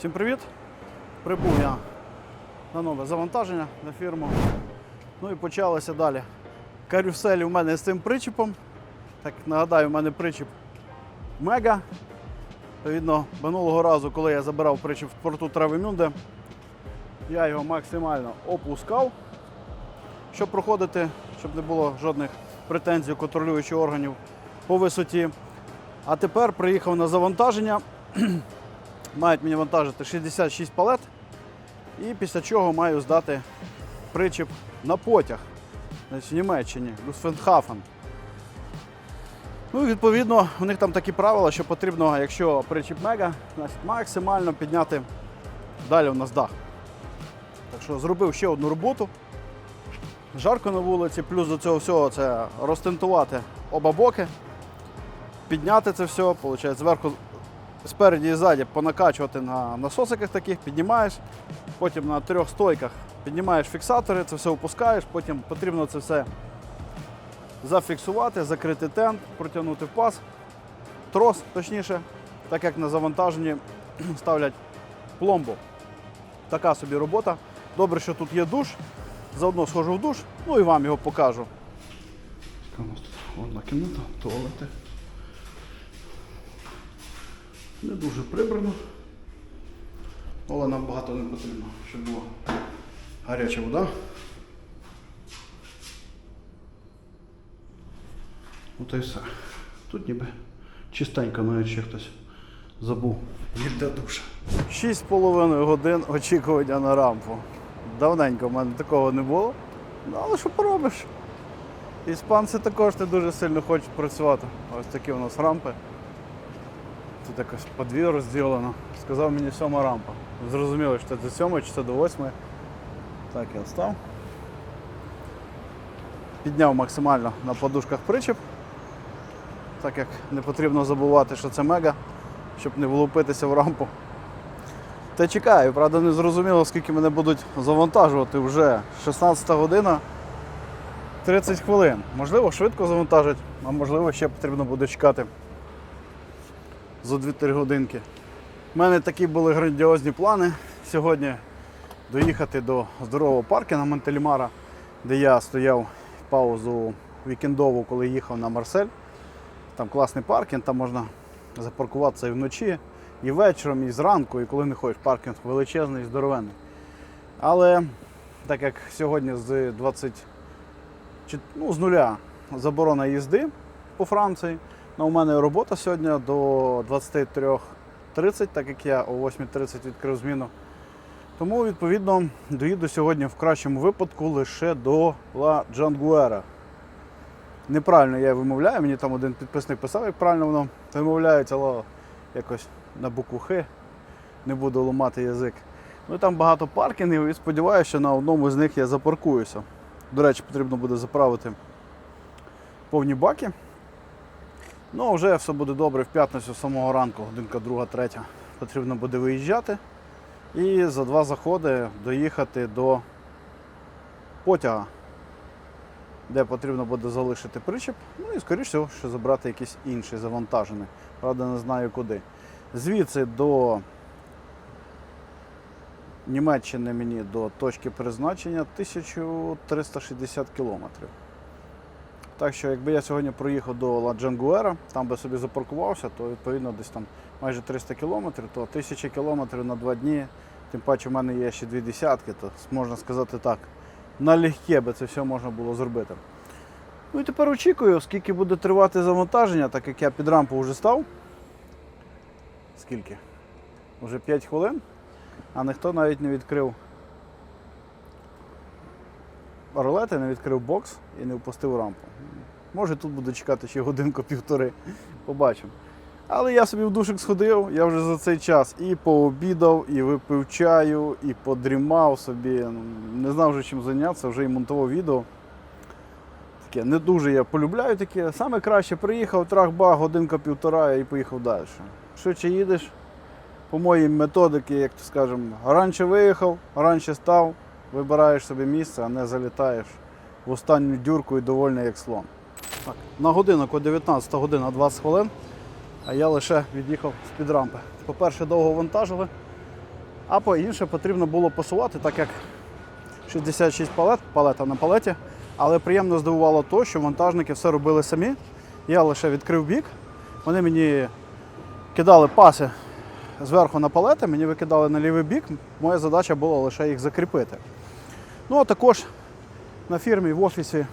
Всім привіт! Прибув я на нове завантаження на фірму. Ну і почалося далі. Карюселі у мене з цим причіпом. Так нагадаю, у мене причіп Мега. Відповідно, минулого разу, коли я забирав причіп в порту Травемюнде, я його максимально опускав, щоб проходити, щоб не було жодних претензій контролюючих органів по висоті. А тепер приїхав на завантаження. Мають мені вантажити 66 палет. І після чого маю здати причіп на потяг значить, в Німеччині, Люсфенхафен. Ну, відповідно, у них там такі правила, що потрібно, якщо причіп мега, значить, максимально підняти далі у нас дах. Так що зробив ще одну роботу. Жарко на вулиці, плюс до цього всього це розтентувати оба боки, підняти це все, виходить, зверху спереді і ззаді понакачувати на насосиках таких, піднімаєш, потім на трьох стойках піднімаєш фіксатори, це все опускаєш, потім потрібно це все зафіксувати, закрити тент, протягнути в паз, трос, точніше, так як на завантаженні ставлять пломбу. Така собі робота. Добре, що тут є душ. Заодно схожу в душ, ну і вам його покажу. Яка у нас тут одна кімната, туалети. Не дуже прибрано. Але нам багато не потрібно, щоб була гаряча вода. Та й все. Тут ніби чистенько, навіть ще хтось забув. Їде душ. Шість з половиною годин очікування на рампу. Давненько в мене такого не було. Ну, але що поробиш? Іспанці також не дуже сильно хочуть працювати. Ось такі у нас рампи. Тут якось по дві розділено. Сказав мені сьома рампа. Зрозуміло, що це до сьомої чи це до восьмої. Так, я встав. Підняв максимально на подушках причіп. Так як не потрібно забувати, що це мега, щоб не влупитися в рампу. Та чекаю, правда, не зрозуміло, скільки мене будуть завантажувати вже 16 година 30 хвилин. Можливо, швидко завантажать, а можливо, ще потрібно буде чекати за 2-3 годинки. У мене такі були грандіозні плани сьогодні доїхати до здорового паркінгу Монтелімара, де я стояв паузу вікендову, коли їхав на Марсель. Там класний паркінг, там можна запаркуватися і вночі, і вечором, і зранку, і коли не хочеш. Паркінг величезний і здоровенний. Але так як сьогодні з 20 ну, з нуля заборона їзди по Франції, ну, у мене робота сьогодні до 23.30, так як я о 8.30 відкрив зміну. Тому, відповідно, доїду сьогодні в кращому випадку лише до Ла Джангуера. Неправильно я вимовляю, мені там один підписник писав, як правильно воно вимовляється, але якось на букву Х не буду ламати язик. Ну там багато паркінгів і сподіваюся, що на одному з них я запаркуюся. До речі, потрібно буде заправити повні баки. Ну, а вже все буде добре в п'ятницю самого ранку, годинка друга, третя. Потрібно буде виїжджати і за два заходи доїхати до потяга, де потрібно буде залишити причіп, ну і, скоріш всього, що забрати якийсь інший завантажений. Правда, не знаю куди. Звідси до Німеччини мені до точки призначення 1360 кілометрів. Так що, якби я сьогодні проїхав до Ла Джангуера, там би собі запаркувався, то відповідно десь там майже 300 кілометрів, то 1000 кілометрів на два дні. Тим паче в мене є ще дві десятки, то можна сказати так, налегке би це все можна було зробити. Ну і тепер очікую, скільки буде тривати завантаження, так як я під рампу вже став. Скільки? Уже 5 хвилин, а ніхто навіть не відкрив ролети, не відкрив бокс і не впустив рампу. Може тут буду чекати ще годинку-півтори, побачимо. Але я собі в душик сходив, я вже за цей час і пообідав, і випив чаю, і подрімав собі. Не знав вже чим зайнятися, вже і монтував відео. Таке, не дуже я полюбляю таке. Саме краще приїхав, трах-баг, годинка-півтора і поїхав далі. Швидше їдеш, по моїй методиці, як то скажемо, раніше виїхав, раніше став, вибираєш собі місце, а не залітаєш в останню дюрку і довольний як слон. Так, на годинок о 19 година 20 хвилин, а я лише від'їхав з-під рампи. По-перше, довго вантажили, А по інше потрібно було посувати, так як 66 палет, палета на палеті. Але приємно здивувало то, що вантажники все робили самі. Я лише відкрив бік. Вони мені кидали паси зверху на палети, мені викидали на лівий бік. Моя задача була лише їх закріпити. Ну а також на фірмі в офісі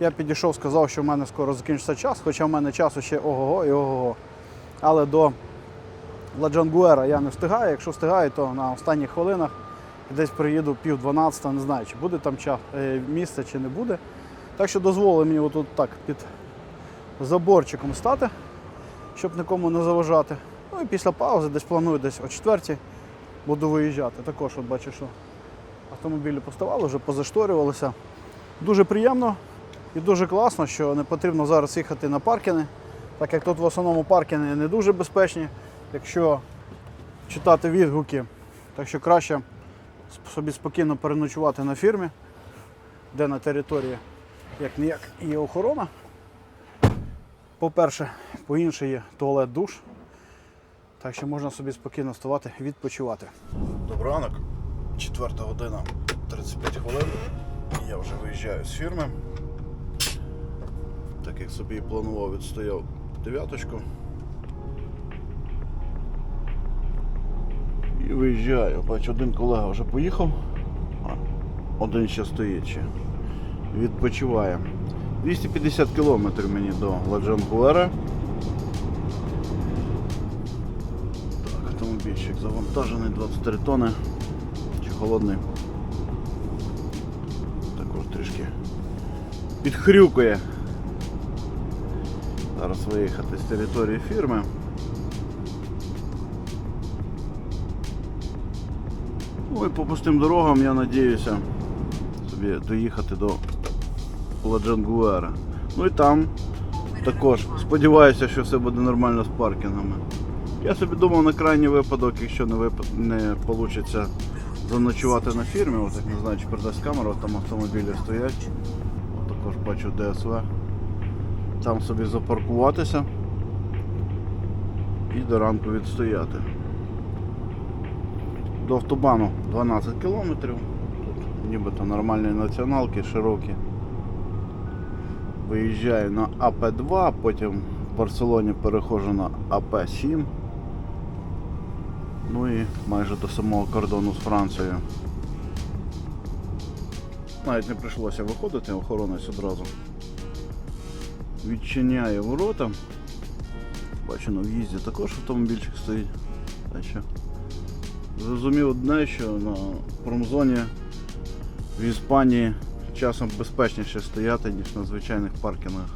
я підійшов, сказав, що в мене скоро закінчиться час, хоча в мене часу ще ого-го і ого-го. Але до Ладжангуера я не встигаю. Якщо встигаю, то на останніх хвилинах десь приїду пів 12, не знаю, чи буде там час, е, місце, чи не буде. Так що дозволили мені отут так під заборчиком стати, щоб нікому не заважати. Ну і після паузи десь планую десь о четвертій буду виїжджати. Також от бачу, що автомобілі поставали, вже позашторювалися. Дуже приємно і дуже класно, що не потрібно зараз їхати на паркінги, так як тут в основному паркінги не дуже безпечні, якщо читати відгуки. Так що краще собі спокійно переночувати на фірмі, де на території як ніяк є охорона. По-перше, по-інше є туалет душ. Так що можна собі спокійно вставати, відпочивати. Добрий ранок, 4 година 35 хвилин. Я вже виїжджаю з фірми. Так як собі планував, відстояв дев'яточку. І виїжджаю. Бачу, один колега вже поїхав, один ще стоїть ще. Відпочиває. 250 кілометрів мені до Ладжангуера. Так, автомобільчик завантажений 23 тони. Холодний. Також трішки підхрюкує. Зараз виїхати з території фірми. Ну і по пустим дорогам я надіюся собі доїхати до Ладжангуера. Ну і там також сподіваюся, що все буде нормально з паркінгами. Я собі думав на крайній випадок, якщо не, вип... не вийде заночувати на фірмі, от як не знаю, чи передасть камера, от там автомобілі стоять. От також бачу ДСВ. Там собі запаркуватися і до ранку відстояти. До автобану 12 кілометрів. Тут нібито нормальні націоналки, широкі. Виїжджаю на АП2, потім в Барселоні переходжу на АП7. Ну і майже до самого кордону з Францією. Навіть не прийшлося виходити, охоронець одразу. Відчиняє ворота. Бачу на в'їзді також автомобільчик стоїть. Так що Зрозумів одне, що на промзоні в Іспанії часом безпечніше стояти, ніж на звичайних паркінгах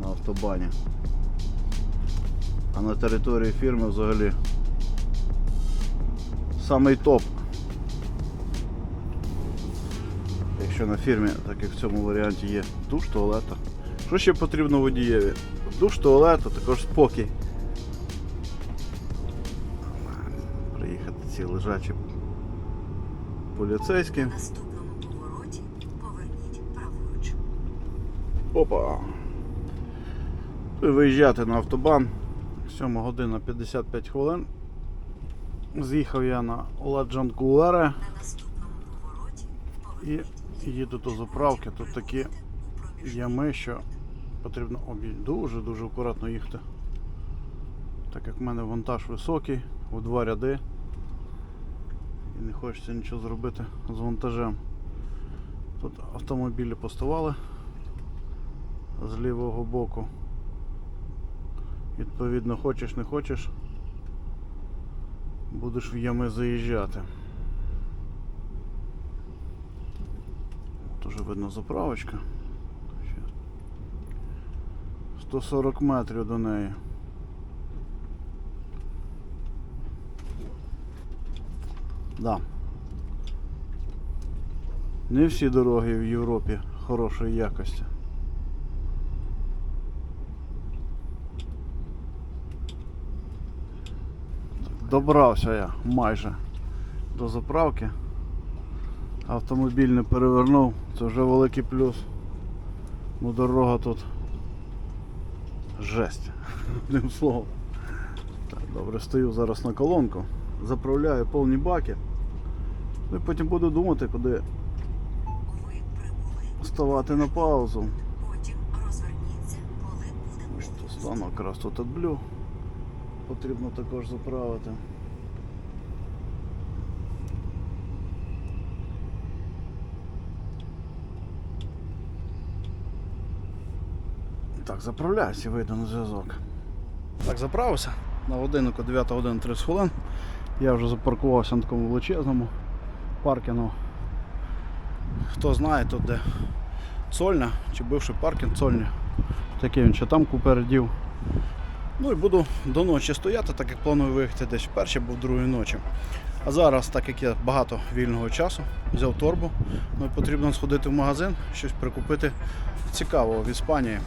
на автобані. А на території фірми взагалі самий топ. Якщо на фірмі, так як в цьому варіанті є душ, туалета. Що ще потрібно водієві? Душ, туалет, а також спокій. Приїхати ці лежачі поліцейські. Наступному повороті поверніть праворуч. Опа. Виїжджати на автобан. 7 година 55 хвилин. З'їхав я на повороті і їду до заправки. Тут такі ями, що потрібно дуже-дуже акуратно їхати. Так як в мене вантаж високий, у два ряди. І не хочеться нічого зробити з вантажем. Тут автомобілі поставали з лівого боку. Відповідно, хочеш не хочеш, будеш в ями заїжджати. Тут уже видно заправочка. 140 метрів до неї. Да. Не всі дороги в Європі хорошої якості. Добрався я майже до заправки. Автомобіль не перевернув, це вже великий плюс. Ну дорога тут жесть, одним словом. Так, добре, стою зараз на колонку. заправляю повні баки. Ну і потім буду думати, куди ставати на паузу. Стану якраз тут адблю. Потрібно також заправити. Так, заправляюся і вийду на зв'язок. Так, заправився. На годиннику 9 година 30 хвилин. Я вже запаркувався на такому величезному паркінгу. Хто знає, тут де Цольня чи бивший паркінг Цольня. Такий він ще там купередів. Ну і буду до ночі стояти, так як планую виїхати десь в першій або в другій ночі. А зараз, так як є багато вільного часу, взяв торбу, ну і потрібно сходити в магазин, щось прикупити цікавого в Іспанії.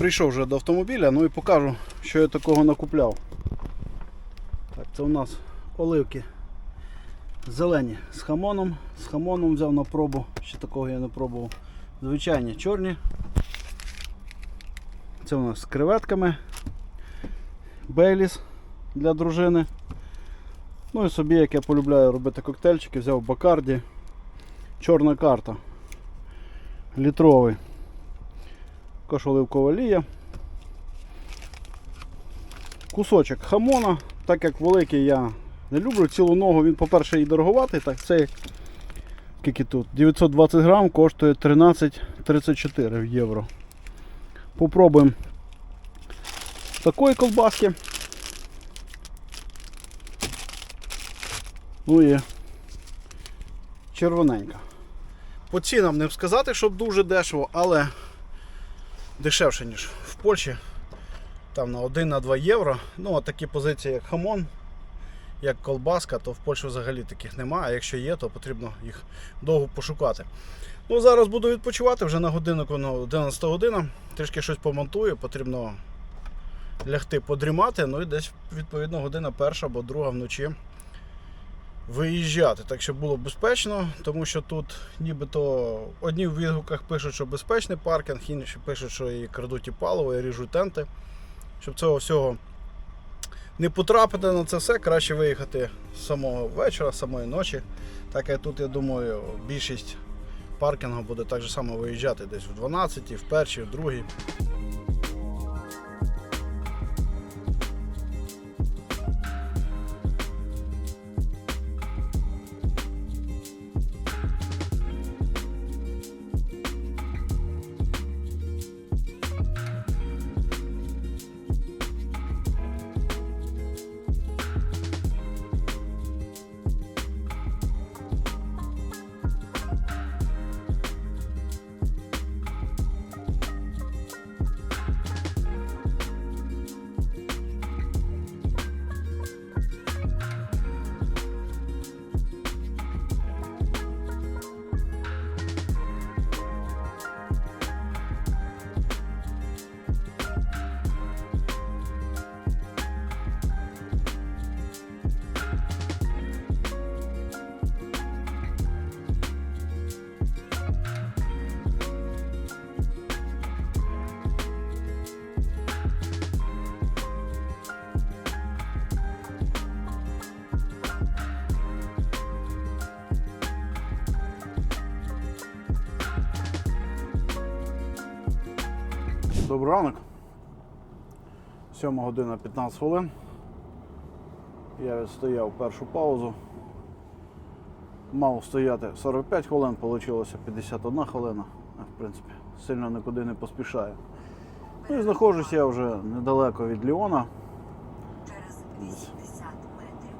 Прийшов вже до автомобіля, ну і покажу, що я такого накупляв. Так, це у нас оливки зелені з хамоном. З хамоном взяв на пробу, ще такого я не пробував. Звичайні чорні. Це у нас з креветками. Бейліс для дружини. Ну і собі, як я полюбляю робити коктейльчики, взяв Бакарді. Чорна карта. Літровий. Також оливкова. Кусочок хамона, так як великий я не люблю цілу ногу, він, по-перше, і дороговатий, так цей скільки тут? 920 грам коштує 13,34 євро. Попробуємо такої колбаски. Ну і червоненька. По цінам не сказати, щоб дуже дешево, але дешевше, ніж в Польщі. Там на 1-2 євро. Ну, а такі позиції, як хамон, як колбаска, то в Польщі взагалі таких немає. А якщо є, то потрібно їх довго пошукати. Ну, зараз буду відпочивати вже на годиннику на 11 година. Трішки щось помонтую, потрібно лягти подрімати. Ну і десь відповідно година перша або друга вночі виїжджати. Так щоб було безпечно, тому що тут нібито одні в відгуках пишуть, що безпечний паркінг, інші пишуть, що і крадуть і паливо, і ріжуть тенти. Щоб цього всього не потрапити на це все, краще виїхати з самого вечора, з самої ночі. Так як тут, я думаю, більшість паркінгу буде так же само виїжджати десь в 12, в першій, в другій. Добрий ранок. 7 година 15 хвилин. Я відстояв першу паузу. Мав стояти 45 хвилин, вийшло 51 хвилина. В принципі, сильно нікуди не поспішаю. Ну і знаходжусь я вже недалеко від Ліона. Через 80 метрів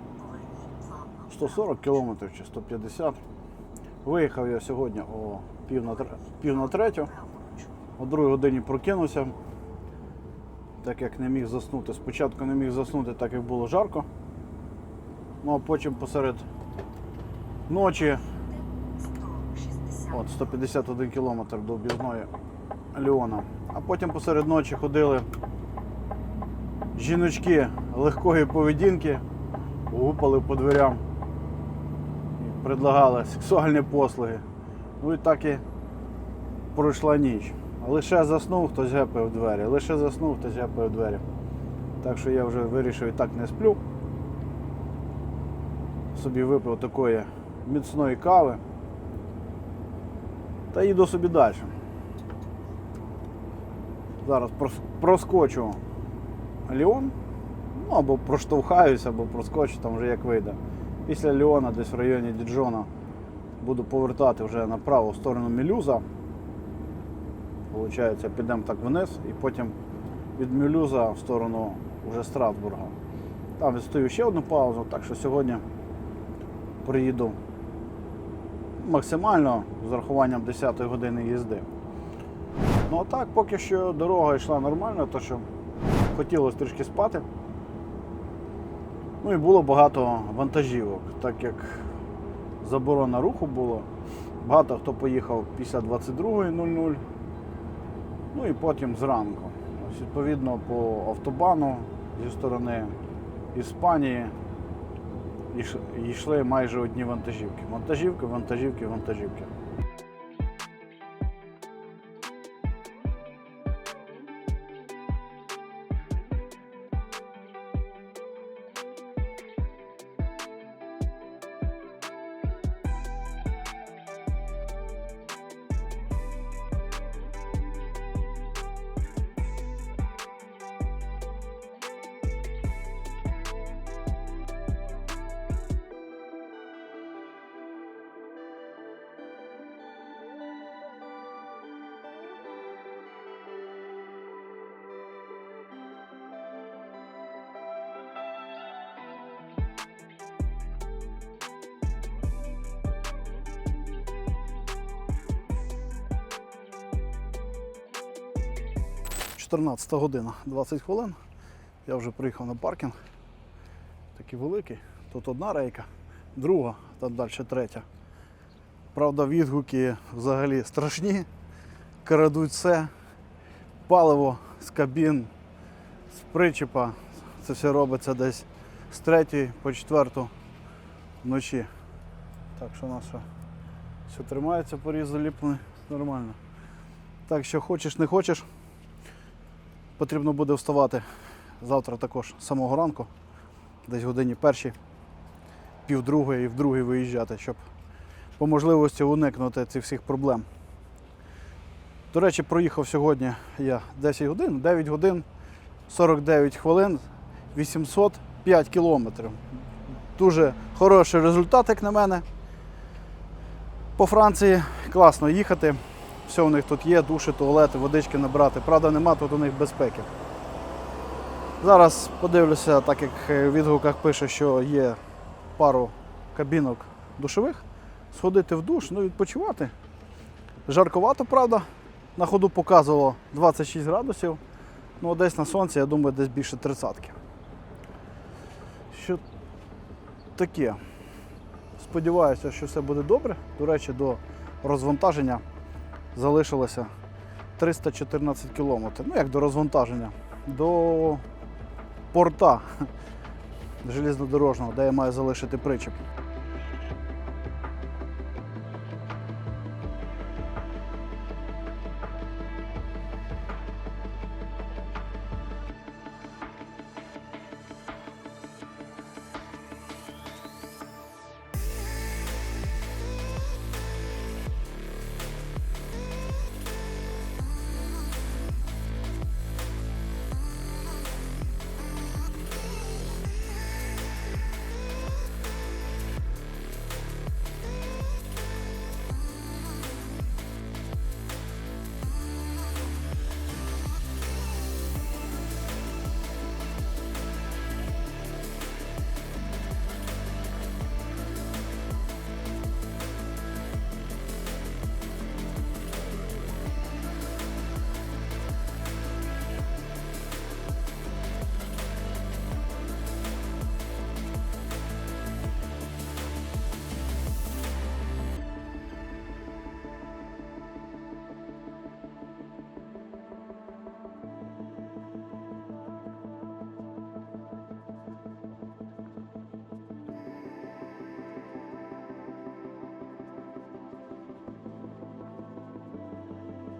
140 кілометрів чи 150. Виїхав я сьогодні о пів на, пів на третю. О другій годині прокинувся, так як не міг заснути. Спочатку не міг заснути, так як було жарко. Ну а потім посеред ночі, 160 от 151 кілометр до об'їзної Ліона. А потім посеред ночі ходили жіночки легкої поведінки, гупали по дверям і предлагали сексуальні послуги. Ну і так і пройшла ніч. Лише заснув, хтось гепає в двері, лише заснув, хтось гепає в двері. Так що я вже вирішив і так не сплю. Собі випив такої міцної кави. Та їду собі далі. Зараз проскочу Ліон. Ну, або проштовхаюся, або проскочу, там вже як вийде. Після Ліона, десь в районі Діджона, буду повертати вже направо в сторону Мілюза. Получається, підемо так вниз і потім від Мюлюза в сторону вже Страсбурга. Там відстою ще одну паузу, так що сьогодні приїду максимально з рахуванням 10 години їзди. Ну а так, поки що дорога йшла нормально, то що хотілося трішки спати. Ну і було багато вантажівок, так як заборона руху було. Багато хто поїхав після 22.00. Ну і потім зранку. Ось, відповідно, по автобану зі сторони Іспанії йшли майже одні вантажівки. Вантажівки, вантажівки, вантажівки. – 14 година, 20 хвилин. Я вже приїхав на паркінг. Такий великий. Тут одна рейка, друга, там далі третя. Правда, відгуки взагалі страшні. Крадуть все. Паливо з кабін, з причепа. Це все робиться десь з 3 по 4 вночі. Так що у нас все, все тримається, поріз заліплений, нормально. Так що хочеш, не хочеш, потрібно буде вставати завтра також з самого ранку, десь годині першій, пів і в другій виїжджати, щоб по можливості уникнути цих всіх проблем. До речі, проїхав сьогодні я 10 годин, 9 годин, 49 хвилин, 805 кілометрів. Дуже хороший результат, як на мене. По Франції класно їхати. Все у них тут є, душі, туалети, водички набрати. Правда, нема тут у них безпеки. Зараз подивлюся, так як в відгуках пише, що є пару кабінок душових, сходити в душ, ну відпочивати. Жарковато, правда. На ходу показувало 26 градусів. Ну, десь на сонці, я думаю, десь більше 30. Що таке? Сподіваюся, що все буде добре. До речі, до розвантаження залишилося 314 кілометрів. Ну як до розвантаження? До порта железнодорожного, де я маю залишити причеп.